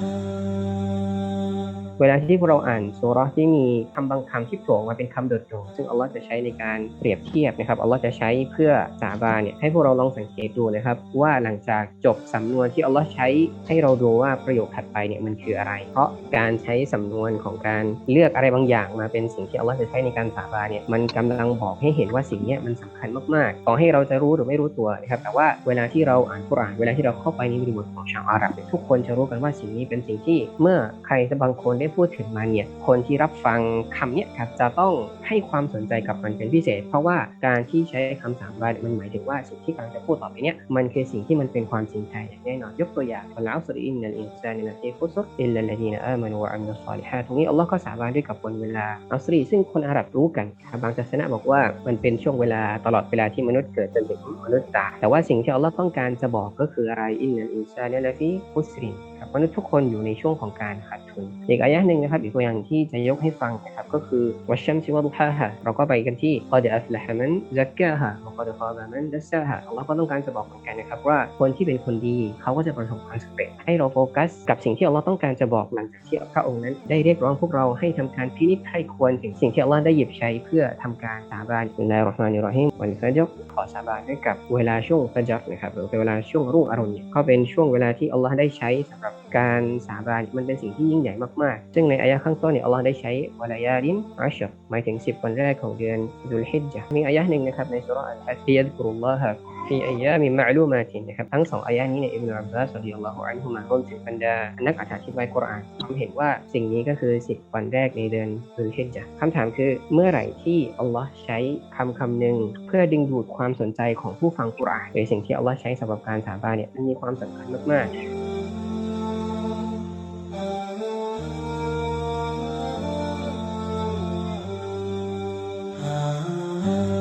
heart. เวลาที่พวกเราอ่านสุรที่มีคำบางคำที่โผล่มาเป็นคำโดดเด่นซึ่งอัลลอฮ์จะใช้ในการเปรียบเทียบนะครับอัลลอฮ์จะใช้เพื่อสาบานเนี่ยให้พวกเราลองสังเกตดูนะครับ ว่าหลังจากจบสำนวนที่อัลลอฮ์ใช้ให้เราดูว่าประโยคถัดไปเนี่ยมันคืออะไร เพราะการใช้สำนวนของการเลือกอะไรบางอย่างมาเป็นสิ่งที่อัลลอฮ์จะใช้ในการสาบานเนี่ยมันกำลังบอกให้เห็นว่าสิ่งนี้มันสำคัญมากๆต่อให้เราจะรู้หรือไม่รู้ตัวนะครับแต่ว่าเวลาที่เราอ่านกุรอานเวลาที่เราเข้าไปในบริบทของชาวอาหรับทุกคนจะรู้กันว่าสิ่งนี้เป็นสิ่งที่เมื่อใครบางคนได้พูดถึงมันเนี่ยคนที่รับฟังคำเนี้ยครับจะต้องให้ความสนใจกับมันเป็นพิเศษ เพราะว่าการที่ใช้คำสามบามันหมายถึงว่าสิ่งที่กำลังจะพูดต่อไปเนี้ยมันคือสิ่งที่มันเป็นความจริงใจอย่างแน่นอนยกตัวอย่างอัลลอฮฺสุริอินนัลอินซานิลาฟีฟุซุอิลลัลดีนอามานูวะอามิลุศอลิฮาตรงนี้อัลลอฮ์ก็สาบานด้วยกับวันเวลาอัลสรีซึ่งคนอาหรับรู้กันครับบางศาสนาบอกว่ามันเป็นช่วงเวลาตลอดเวลาที่มนุษย์เกิดจนถึงมนุษย์ตายแต่ว่าสิ่งที่อัลลอฮ์ต้องการจะบอกก็คืออะไรอินนัลอินซานิลาฟีฟุสรินครับมนุษย์ทุกคนอยู่ในช่วงของการขาดทุนอีกอายะหนึ่งนะครับ อีกตัวอย่างที่จะยกให้ฟังนะครับก็คือวัชชัมซิวะดุฮาฮะเราก็ไปกันที่กอดอัฟละฮะมันซักกาฮะวะกอดฟาบะมันดัสซาฮะอัลลอฮ์ก็ต้องการจะบอกเหมือนกันนะครับว่าคนที่เป็นคนดีเขาก็จะประสบความสำเร็จให้เราโฟกัส กับสิ่งที่อัลลอฮ์ต้องการจะบอกหลังจากที่พระองค์นั้น ได้เรียกร้องพวกเราให้ทำการพินิจให้ควรถึงสิ่งที่อัลลอฮ์ได้หยิบใช้เพื่อทำการสาบานบิสมาฮิรเราะห์มานิรเราะฮีมวันฟัจรขอสาบานด้วยกับเวลาช่วงฟัจรนะครับหรือเป็นเวลาช่วงรุ่งอรุณเนี่ยก็เป็นช่วงเวลาที่อัลลอฮ์ได้ใช้สำหรับการสาบานมันเป็นสิ่งที่ยิ่งใหญ่มากๆซึ่งในอายะข้างต้นเนี่ยอัลลอฮ์ได้ใช้วะลายาลินอัชรหมายถึง 10 วันแรกของเดือนดุลฮิจญะมีอายะหนึ่งนะครับในสุราอัลฮัจญ์ยัดกุรุลลอฮะฟีอายามิมะลูมาตินนะครับทั้งสองอายะนี้เนี่ยอิบนุอับบาสรดิยัลลอฮุอันฮุมารวมถึงบรรดานักอธิบายกุรอานผมเห็นว่าสิ่งนี้ก็คือ 10 วันแรกในเดือนดุลฮิจญะคำถามคือเมื่อไหร่ที่อัลลอฮ์ใช้คำคำหนึ่งเพื่อดึงดูดความสนใจของผู้ฟังกุรอานหรือสิ่งที่อัลลอฮ์ใช้สำหรับการสาบานเนี่ยมันมีความสำคัญมากๆ uh-huh.